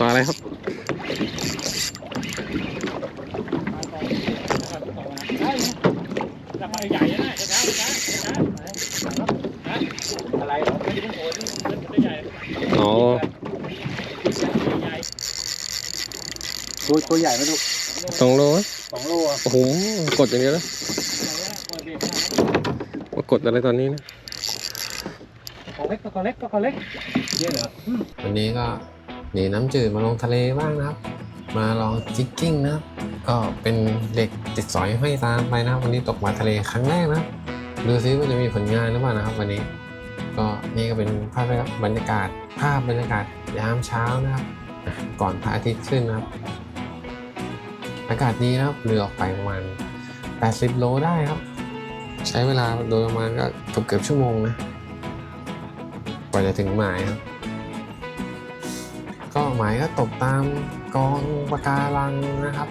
ปลาอะไรครับใหญ่นะช้าช้าช้าอะไรเหรอไม่ได้โผล่ใหญ่อ๋อใหญ่ตัวตัวใหญ่ไหมลูกสองโลไหมสองโลอะโอ้โห กดอย่างเดียวนะมากดอะไรตอนนี้นะ ตัวเล็กตัวเล็กตัวเล็กเยอะเหรอวันนี้ก็หนีน้ำจืดมาลงทะเลบ้างนะครับ มาลองจิกกิ้งนะก็เป็นเด็กติดสอยห้อยตามไปนะวันนี้ตกมาทะเลครั้งแรกนะดูซิว่าจะมีผลงานหรือเปล่านะครับ วันนี้ ก็นี่ก็เป็นภาพบรรยากาศ ภาพบรรยากาศยามเช้านะครับ ก่อนพระอาทิตย์ขึ้นนะครับ อากาศดีนะครับเรือออกไปประมาณ 80 โลได้ครับ ใช้เวลาโดยประมาณก็เกือบเกือบชั่วโมงนะ กว่าจะถึงหมายครับ ก็หมายก็ตกตามกองปะการังนะครับ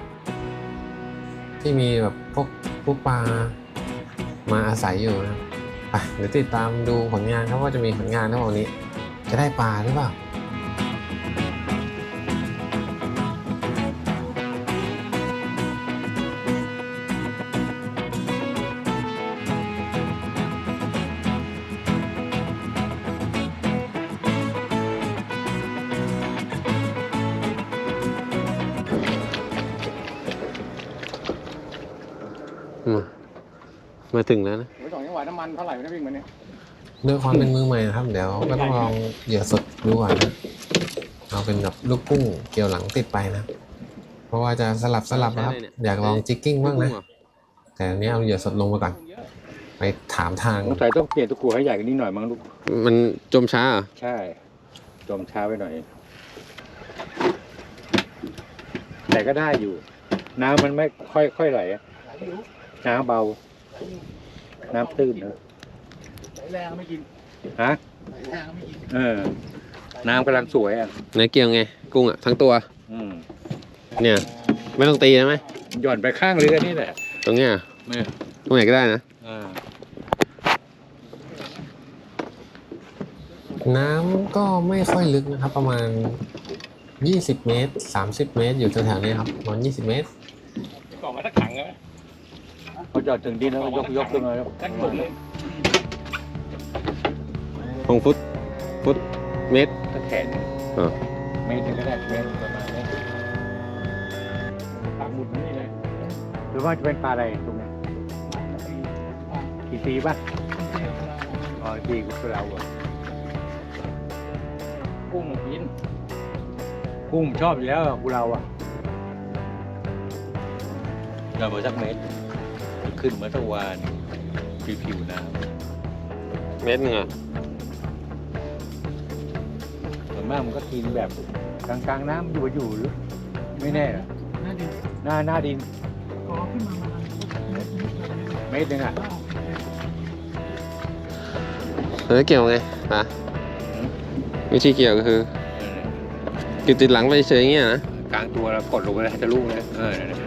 ที่มีแบบพวกพวกปลามาอาศัยอยู่นะไปเดี๋ยวติดตามดูผลงานครับว่าจะมีผลงานในวันนี้ จะได้ปลาหรือเปล่ามา ถึงแล้วนะโอ้ยสองจังหวะน้ำมันเท่าไหร่นะวิ่งมันเนี่ยด้วยความเป็นมือใหม่นะครับ เดี๋ยวก็ต้องลองเหยื่อสดดูก่อนนะเอาเป็นแบบลูกกุ้งเกี่ยวหลังติดไปนะ เพราะว่าจะสลับสลับนะครับ อยากลองจิกกิ้งบ้างนะ แต่อันนี้เอาเหยื่อสดลงมาก่อน ไปถามทาง สงสัยต้องเปลี่ยนตะกั่วให้ใหญ่กว่านี้หน่อยมั้งลูก มันจมช้าเหรอใช่ จมช้าไปหน่อย แต่ก็ได้อยู่ น้ำมันไม่ค่อยค่อยไหลอะน้ำเบา น้ำตื้นเนอะแรงไม่กินฮะแรงไม่กินเออ น้ำกำลังสวยอะไหนเกี่ยวไง กุ้งอะทั้งตัว อืมเนี่ย ไม่ต้องตีใช่ไหมหย่อนไปข้างเรือนี่แหละตรงเนี้ยเนี่ยตรงไหนก็ได้นะ อ่าน้ำก็ไม่ค่อยลึกนะครับ ประมาณ 20 เมตร 30 เมตร อยู่แถวๆนี้ครับประมาณ20 เมตร กล่องมาสักถังเลย พอจอดถึงดินแล้วก็ยกยกขึ้นมาแล้วสักถุงเลยของฟุต ฟุต เมตรก็แขนเออเมตรหนึงก็ได้เมตรประมาณนี้ปากหมุดมันนี่เลยหรือว่าจะเป็นปลาอะไรตรงนี้กี่ปีป่ะอ๋อปีกุเราอะกุ้งกินกุ้งชอบอยู่แล้วอะกุเราอะเรามาสักเมตร ขึ้นมาสักวานผิวๆน้เมตรหนึ่งอะำส่วนมากมันก็กินแบบกลางๆน้ำอยู่อยู่หรือไม่แน่นะน่าดีหน้าหน้าดินพอขึ้นมามันเมตรหนึงอะแล้วเกี่ยวไงปะวิธีเกี่ยวก็คือติดติดหลังไปเฉยอย่างเงี้ยนะกลางตัวเรากดลงไปเลยจะลูกเลยเออนั่นแหละ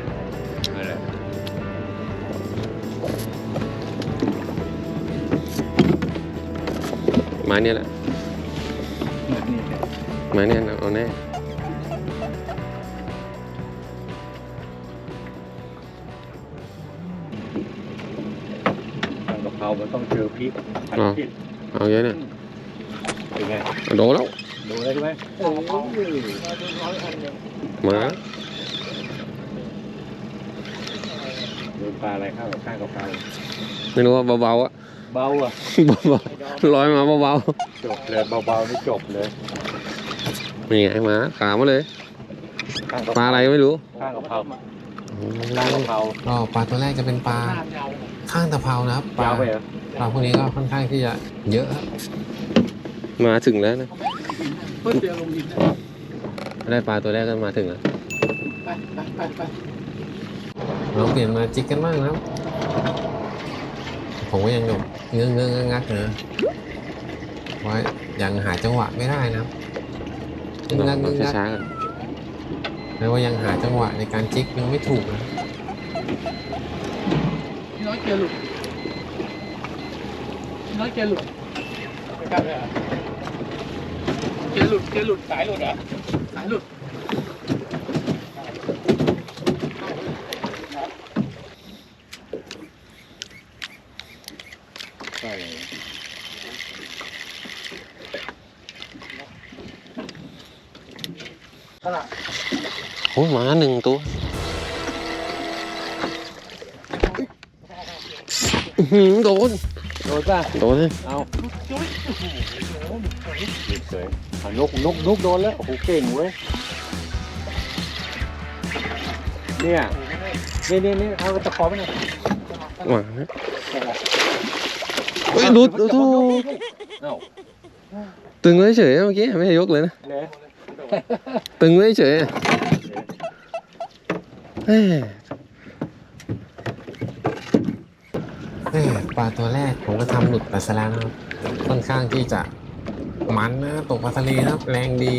ไม้เนี่ยแหละไม้เนี่ยเอาแน่ทางกะเพรามันต้องเจอพริกผัดพริกเอาเยอะเนี่ยเป็นไงเอาโดนแล้วดูได้ใช่ไหมโอ้โหร้อยอันเลยมาดูปลาอะไรข้าวกับข้างกะเพราไม่รู้ว่าเบาๆอะ เบาอะเบาๆลอยมาเบาจบเลยเบาๆนี่จบเลยๆนี่ไงมาขามาเลยข้างกะปลาอะไรก็ไม่รู้ข้างกะเพราข้างกะเพราก็ปลาตัวแรกจะเป็นปลาหน้ายาวข้างตะเภานะครับปลายาวไปเหรอปลาพวกนี้ก็ค่อนข้างที่จะเยอะครับมาถึงแล้วนะเพื่อเจอลงดินได้ปลาตัวแรกก็มาถึงแล้วไปไปไปไปลองเปลี่ยนมาจิกกันบ้างนะครับ ผมก็ยังแบบเงื้อเงื้องักๆนะเพราะยังหาจังหวะไม่ได้นะครับงึ้งงักงึ้งงักช้าๆกันแปลว่ายังหาจังหวะในการจิกยังไม่ถูกนะพี่น้อยเจอหลุดพี่น้อยเจอหลุดไปกันเลยเหรอเจอหลุดเจอหลุดสายหลุดเหรอสายหลุด ใช่ ตลาด โอ้มาหนึ่งตัวอื้อหือโดน โดนป่ะ โดนเลยเอาจุ๊ยโอ้โหสวยสวยอะนกนกนกโดนแล้ว โอ้โห เก่งเว้ย เนี่ยนี่นี่นี่เอาตะขอไปหน่อยมาเฮ้ยหลุดโอ้โหเอ้าตึงไว้เฉยเมื่อกี้ไม่ได้ยกเลยนะเลยตึงไว้เฉย เฮ้ยเฮ้ยปลาตัวแรกผมก็ทำหลุดไปซะแล้วนะครับค่อนข้างที่จะมันนะตกปลาทะเลนะครับแรงดี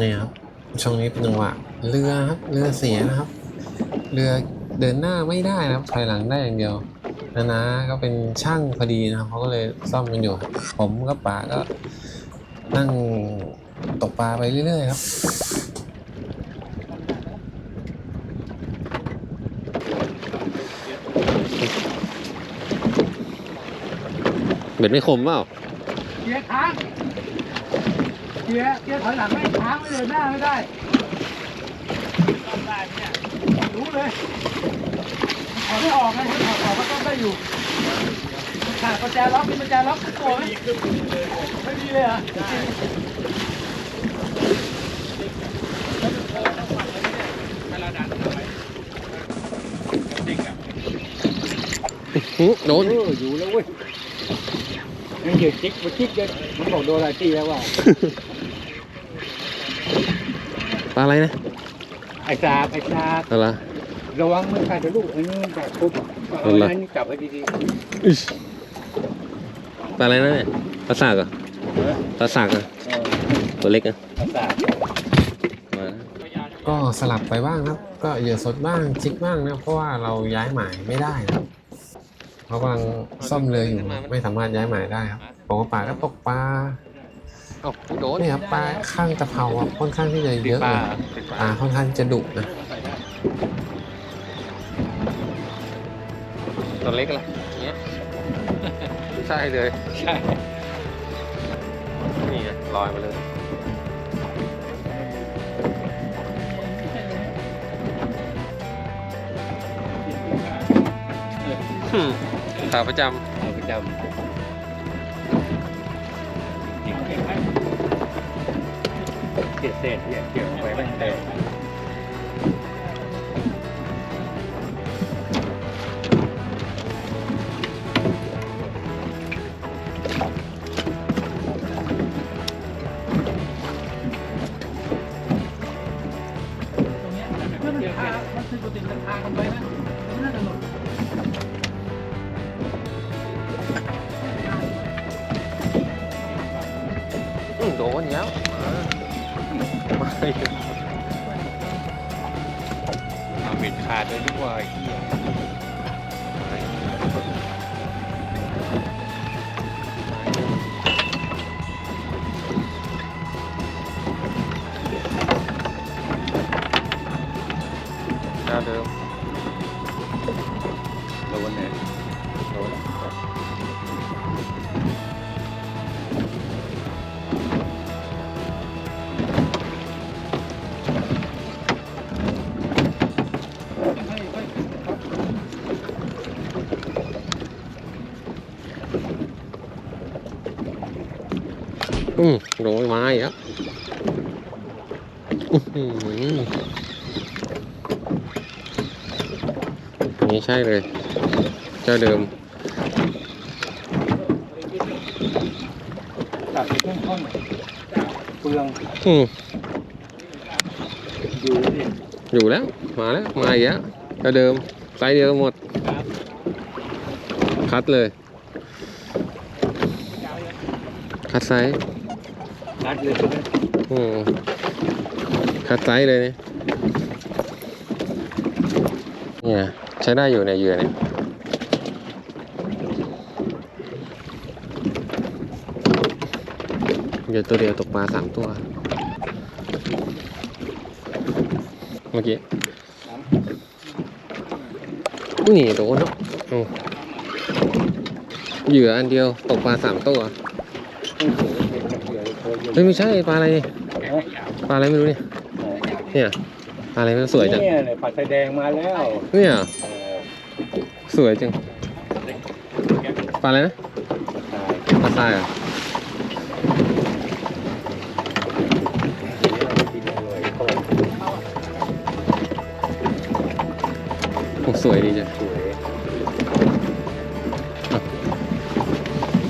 นี่ครับช่วงนี้เป็นจังหวะเรือครับเรือเสียนะครับ เรือเดินหน้าไม่ได้นะครับถอยหลังได้อย่างเดียวนานาก็เป็นช่างพอดีนะครับเขาก็เลยซ่อมกันอยู่ ผมกับป๋าก็ นั่งตกปลาไปเรื่อยๆครับ เบ็ดไม่คมเปล่าเกียร์ค้างเกียร์เกียร์ถอยหลังไม่ค้างไม่เดินหน้าไม่ได้ได้เนี่ยรู้เลยถอดไม่ออกไงถอดออกก็ต้องได้อยู่ ขาดประแจล็อกมีประแจล็อกทุกตัวไหมไม่ดีเลยเหรอหึโดนเอออยู่แล้วเว้ยยังเหยียดจิ๊กมาจิ๊กเลยมันบอกโดนอะไรตีแล้วว่าปลาอะไรนะ ไอ้สาบไอ้สาบอะไรระวังมันขาดจะลูกอันนี้มันกัดปุ๊บเอาเอาละอันนี้จับไว้ดีอิ๊ช ปลาอะไรนะเนี่ยปลาสากเหรอๆเออปลาสากเหรอเออตัวเล็กอะไอ้สาบมาก็สลับไปบ้างครับ ก็เหยื่อสดบ้างจิกบ้างนะเพราะว่าเราย้ายหมายไม่ได้นะครับเขากำลังซ่อมเรืออยู่ไม่สามารถย้ายหมายได้ครับผมกับป่าก็ตกปลาเอ้าโดนนี่ครับปลาข้างตะเภาอะค่อนข้างที่จะเยอะเลยปลาค่อนข้างจะดุนะตัวเล็กอะไรเงี้ย ใช่เลยใช่นี่ลอยมาเลยขาประจเอาประจำเกลียดเศษเนี่ยเกี่ยวลงไปไม่เตะ เนี้ยเพื่อมันพามันคือปกติมันพากันไปนะมันน่าจะหลุดำอื้อโดนแล้วมาเอาบิดขาดเลยดีกว่าไอ้เช่เลย เจ้าเดิมตัดไปข้นข้นเปลืองอืมอยู่ดิอยู่แล้ว มาแล้ว มาอีกแล้วเจ้าเดิมไซส์เดียวกันหมด คัดเลย คัดไซส์รัดเลยใช่ไหมอืมคัดไซส์เลยเนี่ยเนี่ย ใช้ได้อยู่ในเหยื่อเนี่ยเหยื่อตัวเดียวตกปลาสามตัว เมื่อกี้นี่โดนเนาะเหยื่ออันเดียวตกปลาสามตัวเฮ้ยไม่ใช่ปลาอะไรปลาอะไรไม่รู้เนี่ยเนี่ยปลาอะไรมันสวยจังเนี่ยปลาไสแดงมาแล้วเนี่ย วยจังปลาอะไรนะตายปลาทรายเหรอะกินอร่อยเขาโอ้สวยดีจ้ะสวย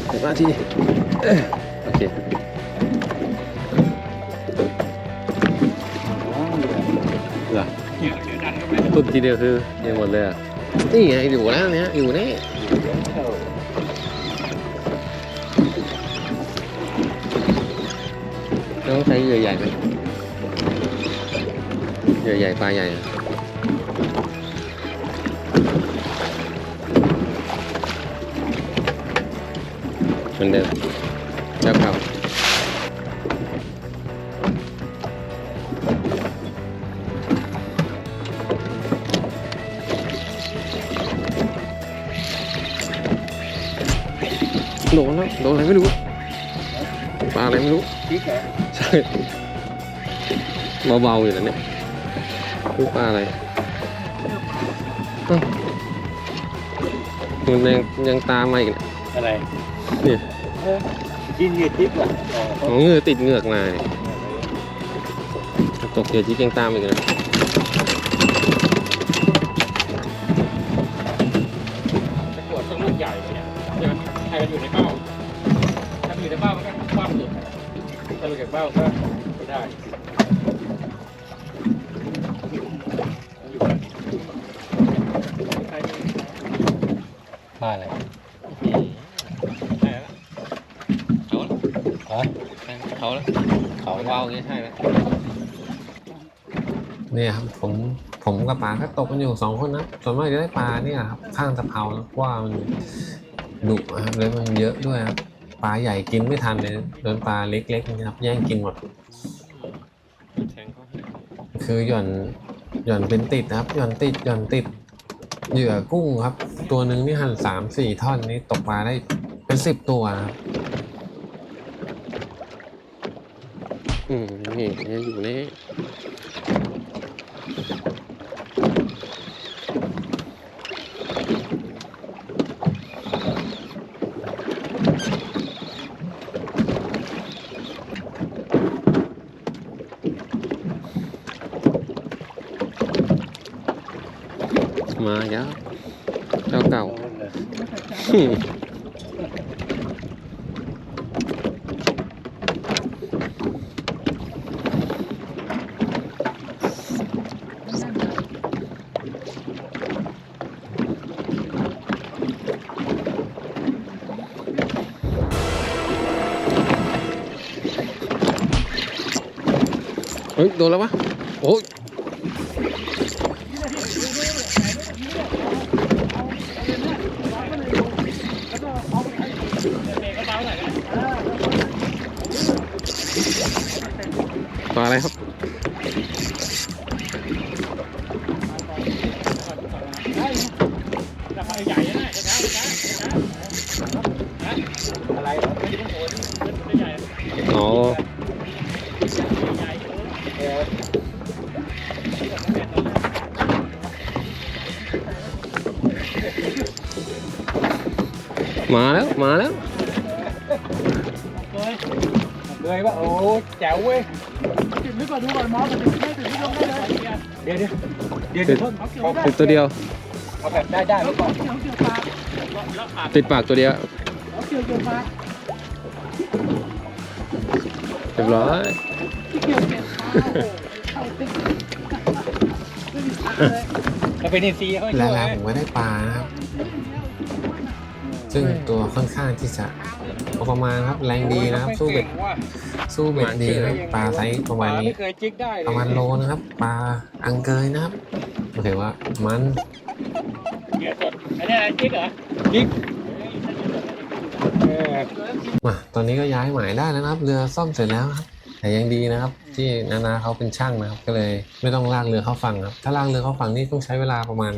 เดี๋ยวมาที่นี่เอ้ยโอเคเหรอตุบทีเดียวคือเยังหมดเลยอะ นี่ไงอยู่แล้วเนี่ยอยู่นี่ต้องใช้เหยื่อใหญ่ไหมเหยื่อใหญ่ปลาใหญ่เหมือนเดิมเจ้าเก่า โดนแล้วโดนอะไรไม่รู้ปลาอะไรไม่รู้พริกเหรอใช่เบาๆอยู่นะเนี่ยรู้ปลาอะไรอ้าวมันยังยังตามมาอีกเนี่ยอะไรเนี่ยเออกินเหยื่อพริกเหรออ๋ออ๋อเหงือติดเหงือกมาเนี่ยตกเหยื่อที่ยังตามอีกนะ เนี่ยใช่ไหมใครมันอยู่ในเบ้าถ้ามันอยู่ในเบ้ามันก็คว่ำอยู่ถ้าหลุดจากเบ้าก็ไม่ได้ปลาอะไรใช่แล้วเขาฮะเขาแล้วเขาเบาอย่างเงี้ยใช่แล้วเนี่ยครับผมผมกับปลาก็ตกกันอยู่สองคนนะส่วนมากจะได้ปลาเนี่ยครับข้างตะเภาเพราะว่ามัน ดุครับแล้วมันเยอะด้วยครับปลาใหญ่กินไม่ทันเลยโดนปลาเล็กๆนะครับแย่งกินหมดคือหย่อนหย่อนเป็นติดครับหย่อนติดหย่อนติดเหยื่อกุ้งครับ ตัวหนึ่งนี่หั่นสามสี่ท่อนนี่ตกปลาได้เป็นสิบตัวครับอืมนี่ยังอยู่นี่ มาแล้วเจ้า มาอืมเฮ้ยโดนแล้ววะโอ้ยปลาอะไรครับ เลยเดี๋ยวเดี๋ยวเดี๋ยวเดี๋ยวเพิ่งเขาเกี่ยวเอาได้ติดตัวเดียว เอาแบบได้ได้ไม่ก่อนเกี่ยวเกี่ยวปลาแล้วขาดติดปากตัวเดียวเขาเกี่ยวเกี่ยวปลาเรียบร้อยเกี่ยวเกี่ยวปลาโอ้เข้าติ๊กไม่มีทักเลยถ้าเป็นอินทรีย์เขาให้แล้ช่ววยแล้วนะผมก็ได้ปลานะครับ ซึ่งตัวค่อนข้างที่จะ พอประมาณครับแรงดีนะครับสู้เบ็ดสู้เบ็ดดีนะครับปลาไซส์ประมาณนี้ไม่เคยจิกได้เลยประมาณโลนะครับปลาอังเกยนะครับโอเคว่ามันเกี่ยวสดอันนี้อะไรจิ๊กเหรอจิกเออมาตอนนี้ก็ย้ายหมายได้แล้วนะครับ เรือซ่อมเสร็จแล้วครับแต่ยังดีนะครับ ที่นานาเขาเป็นช่างนะครับ ก็เลยไม่ต้องลากเรือเข้าฝั่งครับ ถ้าลากเรือเข้าฝั่งนี่ต้องใช้เวลาประมาณ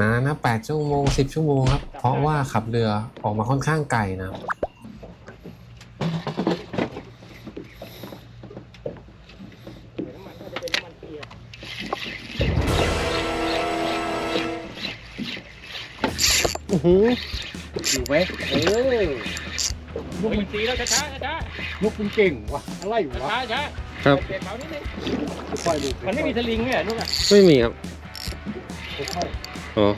นานนะแปดชั่วโมงสิบชั่วโมงครับ เพราะว่าขับเรือออกมาค่อนข้างไกลนะครับ อยู่ไหมเออลูกมันตีแล้วช้าช้าช้าลูกคุณเก่งวะอะไรวะช้าช้าครับเด็กเขานิดนึงค่อยดูมันไม่มีสลิงเนี่ยลูกอะไม่มีครับค่อยอ๋อ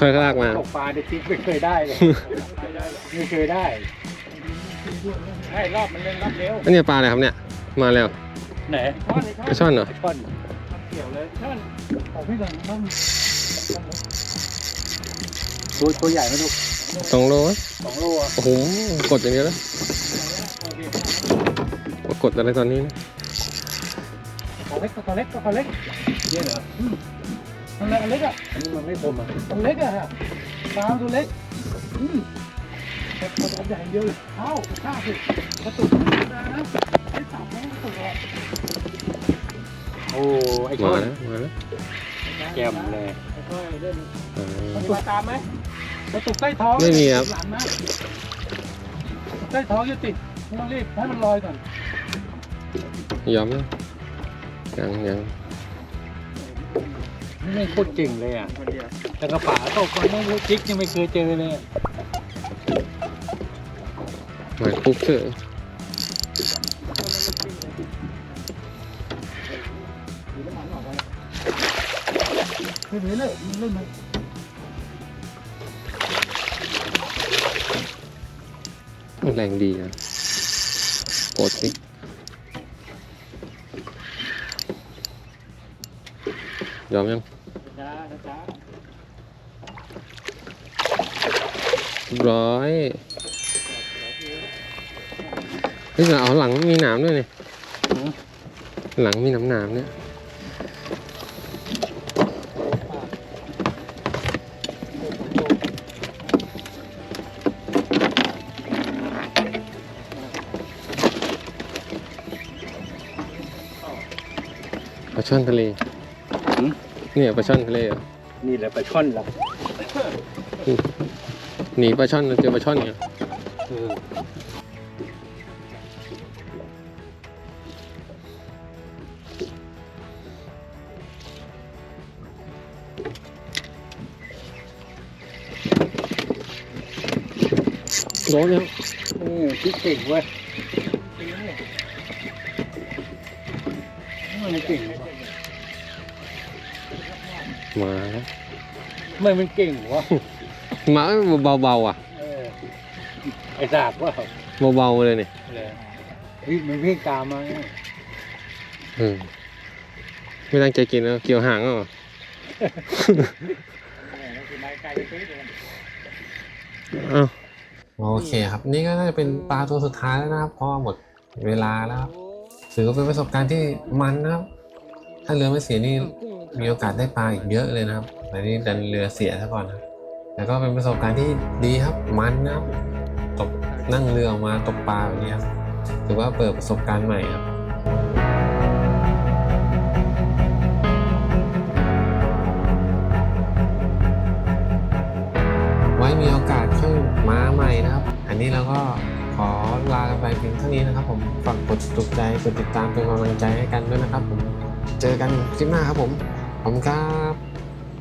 ค่อยๆลากมาตกปลาในทิพไม่เคยได้เลยไม่เคยได้ให้รอบมันเล่นรอบเร็วอันนี้ปลาอะไรครับเนี่ยมาแล้วไหนช่อนเลยช่อนปลาช่อนเหรอช่อนเกี่ยวเลยช่อนของพี่หลังต้อง ตัวตัวใหญ่ไหมลูกสองโลสองโลอะโอ้โหกดอย่างเดียวแล้วกดอะไรตอนนี้นะตัวเล็กตัวเล็กตัวเล็กเนี่ยเหรอตัวเล็กอันเล็กอะอันนี้มันไม่คมอะตัวเล็กอะฮะปลาตัวเล็กอืมแต่ตัวใหญ่เดียวเลยเอ้าข้าสิกระตุกนะไอ้ตับแม่งกระตุกอะโอ้ไอ้มาช่อนแล้วมาแล้วแจ่มเลยค่อยๆเล่นอ๋อมีมาตามไหม กระตุกใต้ท้องไม่มีครับ หลังนะใต้ท้องจะติดไม่ต้องรีบให้มันลอยก่อนยอมแล้วยังยังไม่โคตรเก่งเลยอะแต่กระป๋าตกคนไม่รู้จิกยังไม่เคยเจอเลย หมายปุ๊กเถอะไม่เหนื่อยเลยมันเล่นมั แรงดีนะกดสิยอมยังช้าช้าเรียบร้อยเฮ้ยแต่เอาหลังมีหนามด้วยนี่หลังมีหนามหนามๆเนี่ย ลาช่อนทะเลเนี่ยปลาช่อนทะเลเหรอนี่แหละปลาช่อนละหนีปลาช่อนเจอปลาช่อนเนี่ยเออโดนแล้วเออที่เก่งเว้ยมันเก่งมาแล้วทำไมมันเก่งวะมาเบาๆอะเออไอ้สากว่าเบาๆเลยเนี่ยเฮ้ยมันเพ่งตามมาเออไม่ตั้งใจกินแล้วเกี่ยวหางอะอ้าวโอเคครับ นี่ก็น่าจะเป็นปลาตัวสุดท้ายแล้วนะครับเพราะว่าหมดเวลาแล้วครับถือว่าเป็นประสบการณ์ที่มันนะครับ ถ้าเรือไม่เสียนี่ มีโอกาสได้ปลาอีกเยอะเลยนะครับแต่นี่ดันเรือเสียซะก่อนนะแต่ก็เป็นประสบการณ์ที่ดีครับมันนะครับตกนั่งเรือออกมาตกปลาแบบนี้ครับถือว่าเปิดประสบการณ์ใหม่ครับไว้มีโอกาสค่อยมาใหม่นะครับ อันนี้เราก็ขอลาไปเพียงเท่านี้นะครับ ผมฝากกดถูกใจกดติดตามเป็นกำลังใจให้กันด้วยนะครับ ผมเจอกันคลิปหน้าครับผม ขอบคุณครับ